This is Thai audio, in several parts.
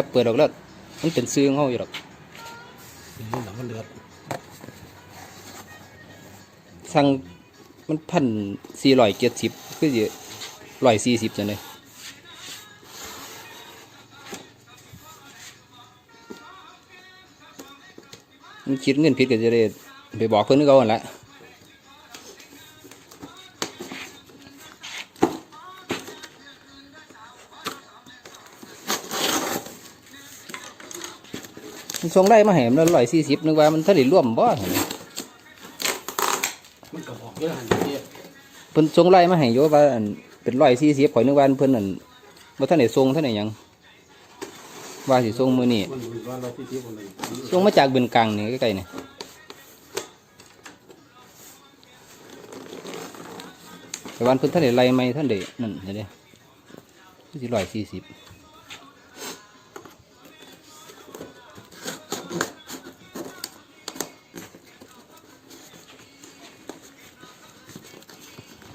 กเปิดออกแล้วมันเป็นซื้อของเขาอยู่หรอกนี่หนังมันเดือดสั่งมันพันสี่ร้อยเจ็ดสิบคือจะร้อยสี่สิบจังเลยมันคิดเงินผิดก็จะได้ไปบอกเพื่อนเขาหั่นละ มันส่งไล่มาให้มันร้อยสี่สิบนึกว่ามันท่าไหร่ร่วมบ่มันกระบอกเยอะหันเยอะเพิ่นส่งไล่มาให้อยู่ว่านเป็นร้อยสี่สิบข่อยนึกว่าเพิ่นนั่นบ่ทันได้ส่งทันได้หยังว่าสิส่งมือนี้มันมีว่าเรงมาจากบือนกลางนี่ใกล้ๆนี่แต่วันเพิ่นท่านได้ไล่ไม่ท่านได้นั่นเห็นเด้สิร้อยสี่สิบ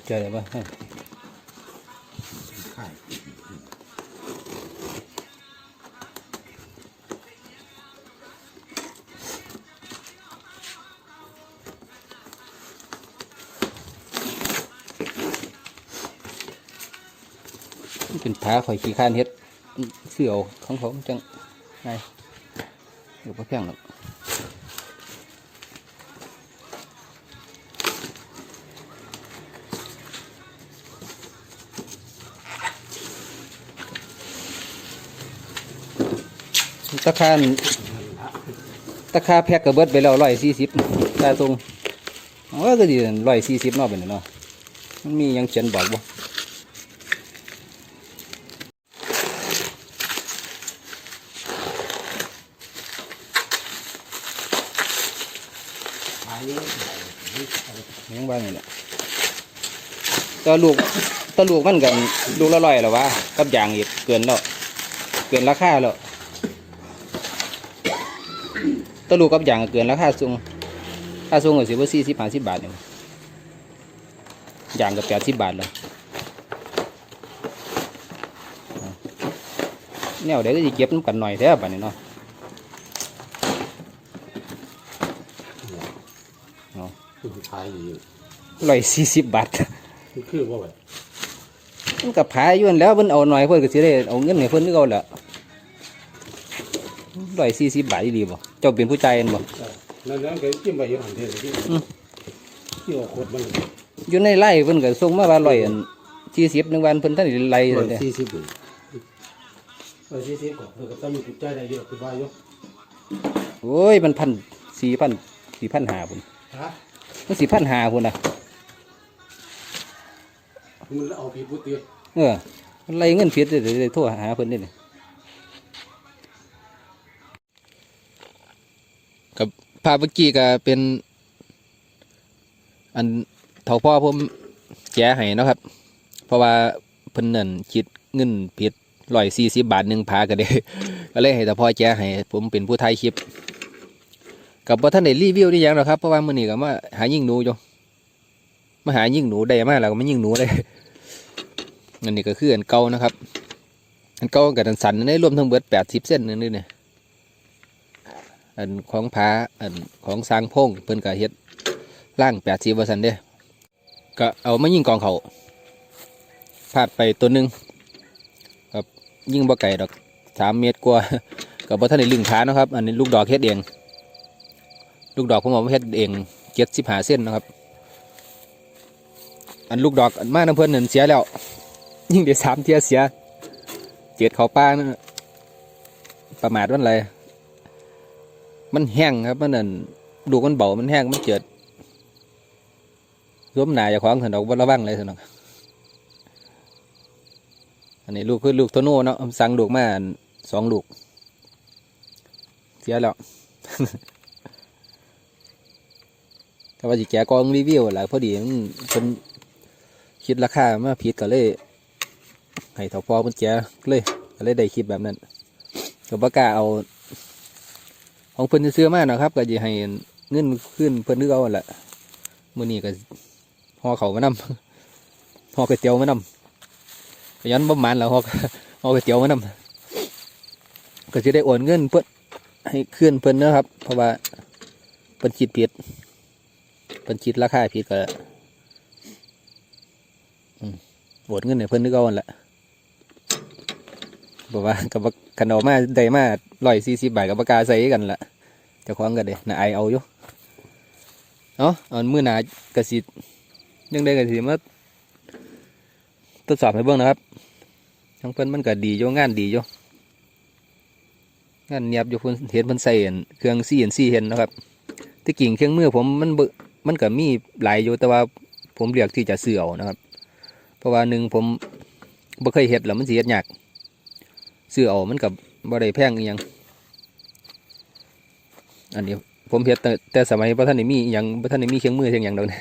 เจอได้ปะขายมันเป็นผาข่อยขี้ข้านเฮ็ดเสื้อเอาของเขาจังไงเดี๋ยวพอแพงหรอก ตะคานตะคาแพ็กกระเบิดไปแล้วร้อยสี่สิบตาตรงเออก็ดีร้อยสี่สิบนาะเป็นเนาะมันมียังเขียนบอกบ่ายังบ้างนี่แหละตัวลูกตัวลูกมันกันลูกละร้อยแล้ววะกับอย่างอีกเกินแล้วเกินราคาแล้ว ตัวลูกกับอย่างก็เกินราคาสูงค่าสูงก็สิบสี่สิบห้าสิบบาทเนี่ยอย่างก็แปดสิบบาทแล้วแนวเดี๋ยวก็จะเก็บน้ำกันหน่อยแท้ป่านนี้เนาะขายอยู่ร้อยสี่สิบบาทมันคือว่าแบบมันกับผาอยู่นั่นแหล้วเพิ่นเอาหน่อยเพิ่นก็สิได้เอาเงินให้เพิ่นนึกเอาแหละ ร้อยสี่สิบบาทอีหลีบ่เจ้าเป็นผู้ใจายเห็นบ่นั่นนั่นก็จิ้มไปเยอะหันเดียวที่ที่เอาขวดมันอยู่ในไร่เพิ่นก็ส่งมาว่าร้อยอันสี่สิบหนึ่งวันเพิ่นท่านได้ไล่ร้อเลยยเด้สี่สิบร้อยสี่สิบก่อนเพื่อก็ต้องมีจิตใจได้เยอะคือว่าเยอะโอ้ยมันพันสี่พันสี่พันหาพุ่นฮะมันสี่พันหาพุ่นน่ะมันเอาผิดบุตรีเออมันไล่เงินผิดได้ได้โทรหาเพิ่นได้นี่ กับภาพเมื่อกี้ก็เป็น อันเท่าพ่อผมแก้ให้นะครับ เพราะว่าเพิ่นนั่นคิดเงินผิดร้อยสี่สิบบาทหนึ่งพาก็ได้ก็เลยให้แต่พ่อแก้ให้ผมเป็นผู้ถ่ายคลิป กับว่าท่านได้รีวิวได้ยังหรอครับเพราะว่ามื้อนี้ก็มาหายิ่งหนูอยู่มาหายิ่งหนูได้มาแล้วก็ไมายิงหนูได้อันนี้ก็คืออันเก่านะครับ อันเก่ากับอันสันได้รวมทั้งเบิดแปดสิบเส้นนึงนี่เนี่ย อันของผาอันของสร้างพงเพิ่นก็เฮ็ดล่างแปดสิบเปอร์เซ็นต์เด้ก็เอามายิงกองเขาพลาดไปตัวหนึ่งครับยิงบ่ไก่ดอกสามเมตรกว่ากับบ่ท่านได้ลึงขานะครับ อันนี้ลูกดอกเฮ็ดเอง ลูกดอกผมเอามาเฮ็ดเองเจ็ดสิบห้าเส้นนะครับ อันลูกดอกอันมาน้ำเพิ่อนนั่นเสียแล้ว ยิงได้สามเทียเสีย เจ็ดเขาป้านะประมาทวันไร มันแห้งครับมันนั่นดูมันเบามันแห้งมันเจิดร่วมหนาอย่าขวางถนนบนระวังเลยถนนอันนี้ลูกคือลูกโตโน่เนาะสั่งลูกมาสองลูก เสียแล้วก็ว่าจะแกกองรีวิวหละพอดีมันเป็นคิดราคามาผิดก็เลยให้เถาพอมันแกเลยก็เลยได้คลิปแบบนั้นก็บ่กล้าเอา ของเพิ่นจะซื้อมากนะครับ ก็จะให้เงินขึ้นเพิ่นนึกเอกันแหละมื้อนี้ก็ห่อเขามานำห่อก๋วยเตี๋ยวมานำย้อนบ่หมันแล้วห่อห่อก๋วยเตี๋ยวมานำก็จะได้โอนเงินเพื่อให้ขึ้นเพิ่นนะครับ เพราะว่าเพิ่นคิดผิดเพิ่นคิดราคาผิดก็อืมโอนเงินให้เพิ่นนึกเอกันแหละ บอกว่ากับคันเอามาได้มาร้อยสี่สิบบาทกับปากกาใส่กันละจะคว้างกันเด้น่าไอายเอาอยู่เนาะเอามือหนากระสิยังได้กระสิมาทดสอบให้เบิ่งนะครับทั้งเพิ่นมันก็ดีอยู่งานดีอยู่งานเนียบอยู่เพิ่นเห็นเพิ่นใส่อันเครื่อง CNC เห็นนะครับที่กิ่งเครื่องมือผมมันเบมันก็มีหลายอยู่แต่ว่าผมเลือกที่จะซื้อเอานะครับ เพราะว่าหนึ่งผมบ่เคยเฮ็ดแล้วมันสิเฮ็ดยาก ซื้อเอามันก็บ่ได้แพงอีหยังอันนี้ผมเฮ็ดแต่แต่สมัยบ่ทันได้มีอิหยังบ่ทันได้มีเครื่องมือเชียงหยังเดอกนะ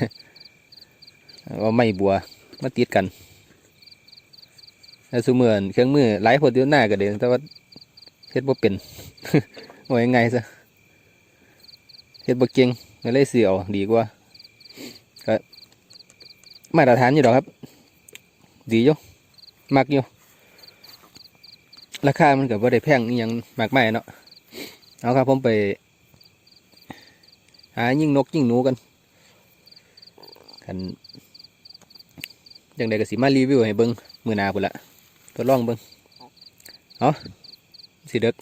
เอาไม้บัวมาติดกันแต่ซุมื้อนั้นเครื่องมือหลายคนอยู่หน้าก็เด้แต่ว่าเฮ็ดบ่เป็นว่ายังไงซะเฮ็ดบ่เก่งก็เลยซื้อเอดีกว่าก็มาตรฐานอยู่ดอกครับ ดีอยู่มักอยู่ ราคามันก็บ่ได้แพงอีหยังมากมายเนาะเอาครับผมไป หายิ่งนกยิ่งหนูกันกันจังไดก็สิมารีวิวให้เบิ้งมือนาพุ่นละทดลองเบิ้งเอาสิเด็ก